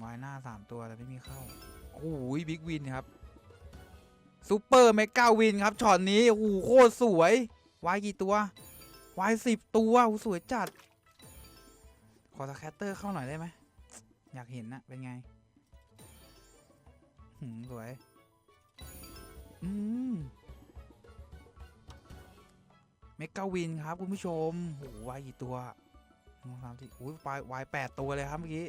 หวายหน้าสามตัวแต่ไม่มีเข้าโอ้โหบิ๊กวินครับซูเปอร์เมกาวินครับช็อตนี้โอ้โหโคตรสวยวายกี่ตัววายสิบตัวโอ้สวยจัด ขอสแคตเตอร์เข้าหน่อยได้ไหมอยากเห็นนะเป็นไงหืมสวยอืมเมกาวินครับคุณผู้ชมโอ้วายกี่ตัวหนึ่งสองสามสี่อุ้ยวายวายแปดตัวเลยครับเมื่อกี้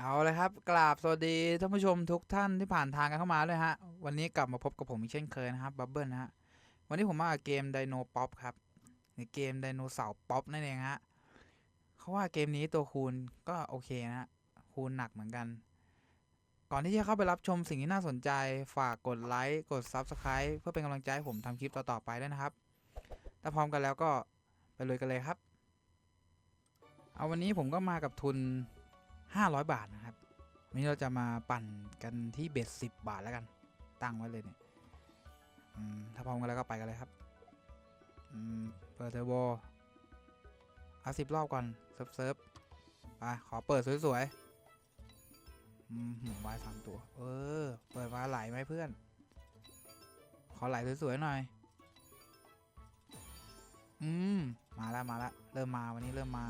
เอาเลยครับกราบสวัสดีท่านผู้ชมทุกท่านที่ผ่านทางกันเข้ามาเลยฮะ วันนี้กลับมาพบกับผมอีกเช่นเคยนะครับบับเบิลนะฮะ วันนี้ผมมาเกมไดโนป๊อปครับหรือเกมไดโนเสาร์ป๊อปนั่นเองฮะเขาว่าเกมนี้ตัวคูณก็โอเคนะฮะคูณหนักเหมือนกัน ก่อนที่จะเข้าไปรับชมสิ่งที่น่าสนใจ ฝากกดไลค์ กด Subscribe เพื่อเป็นกำลังใจให้ผมทำคลิปต่อ ๆ ไปด้วยนะครับ ถ้าพร้อมกันแล้วก็ไปเลยกันเลยครับ เอาวันนี้ผมก็มากับทุน 500 บาทนะครับ วันนี้เราจะมาปั่นกันที่เบ็ด10 บาทแล้วกัน ตั้งไว้เลยเนี่ยถ้าพร้อมกันแล้วก็ไปกันเลยครับเปิดเทอร์โบเอาสิบรอบก่อนเซิร์ฟเซิร์ฟไปขอเปิดสวยๆ อืมหืมวายสามตัว เออ เปิดมาไหลไหมเพื่อน ขอไหลสวยๆหน่อย อืม มาแล้วมาแล้วเริ่มมาวันนี้เริ่มมา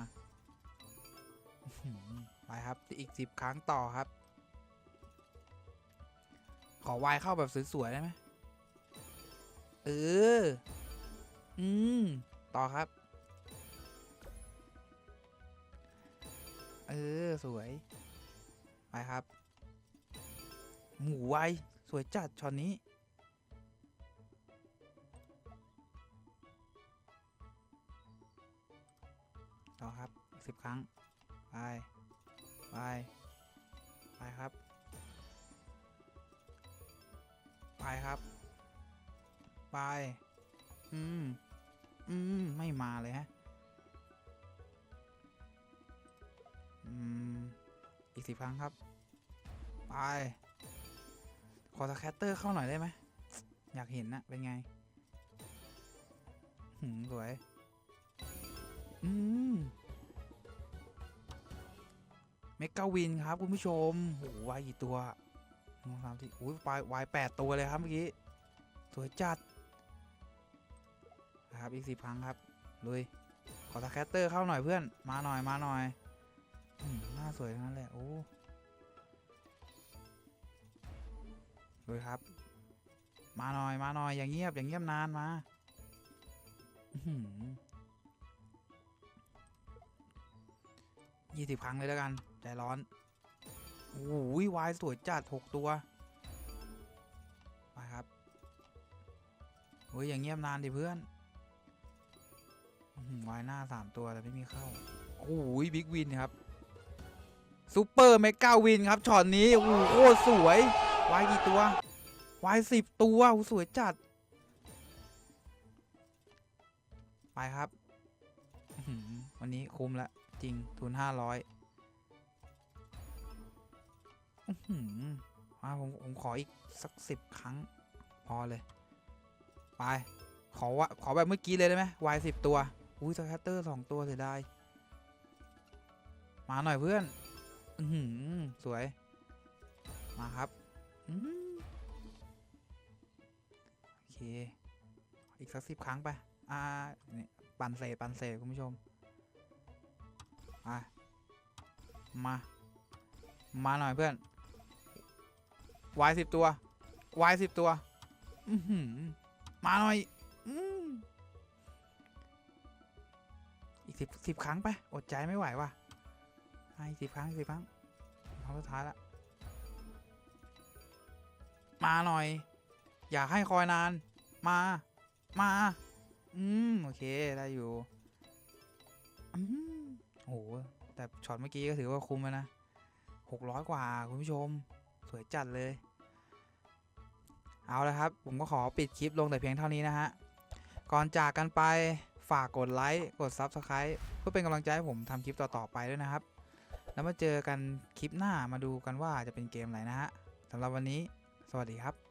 ไปครับ อีกสิบครั้งต่อครับ ขอวายเข้าแบบสวยๆได้ไหมเออ อืม ต่อครับ เออ สวย ไปครับ หมูไวสวยจัดช็อตนี้ ต่อครับสิบครั้ง ไป ไป ไปครับ ไปครับ ไป อืม อืม ไม่มาเลยฮะ อืม อีกสิบครั้งครับ ไป ขอสแคตเตอร์เข้าหน่อยได้ไหม อยากเห็นนะเป็นไง หืมสวย อืม เมกาวินครับ คุณผู้ชมโอ้โหวายกี่ตัวสองสามสี่อุ้ยวายวายแปดตัวเลยครับเมื่อกี้ สวยจัด ครับ อีกสิบครั้งครับ ลุย ขอสแคตเตอร์เข้าหน่อยเพื่อน มาหน่อย มาหน่อยอหน้าสวยทั้งนั้นแหละ โอ้ ลุยครับ มาหน่อยมาหน่อยอย่างเงียบอย่างเงียบนานมาอยี่สิบครั้งเลยแล้วกัน ใจร้อนโอ้โหวายสวยจัดหกตัวไปครับโอ้ยอย่างเงียบนานดิเพื่อนวายหน้าสามตัวแต่ไม่มีเข้าโอ้โหบิ๊กวินครับซูเปอร์เมกาวินครับช็อตนี้โอ้โหสวย วายกี่ตัว วายสิบตัวอ้โหสวยจัด ไปครับ วันนี้คุ้มละ จริง ทุนห้าร้อยมาผมผมขออีก สักสิบครั้ง พอเลย ไป ขอว่าขอแบบเมื่อกี้เลยได้ไหมวายสิบตัว อุ้ยสแคตเตอร์สองตัวเสียดายมาหน่อยเพื่อน อือหือสวย มาครับ อื้อหือโอเค อีกสักสิบครั้งไป อ่าเนี่ยปันเศษปันเศษคุณผู้ชมมามา มาหน่อยเพื่อนวายสิบตัววายสิบตัว อืมาหน่อย อืมอีกสิบสิบครั้งไป อดใจไม่ไหวว่ะให้สิบครั้งสิบครั้งครั้งสุดท้ายละ มาหน่อย อยากให้คอยนาน มา มา อืม โอเค ได้อยู่อืมโอ้โห แต่ช็อตเมื่อกี้ก็ถือว่าคุ้มแล้วนะหกร้อยกว่า คุณผู้ชม สวยจัดเลย เอาละครับ ผมก็ขอปิดคลิปลงแต่เพียงเท่านี้นะฮะ ก่อนจากกันไปฝากกดไลค์ กด Subscribe เพื่อเป็นกำลังใจให้ผมทำคลิปต่อ ๆ ไปด้วยนะครับ แล้วมาเจอกันคลิปหน้ามาดูกันว่าจะเป็นเกมอะไรนะฮะสำหรับวันนี้ สวัสดีครับ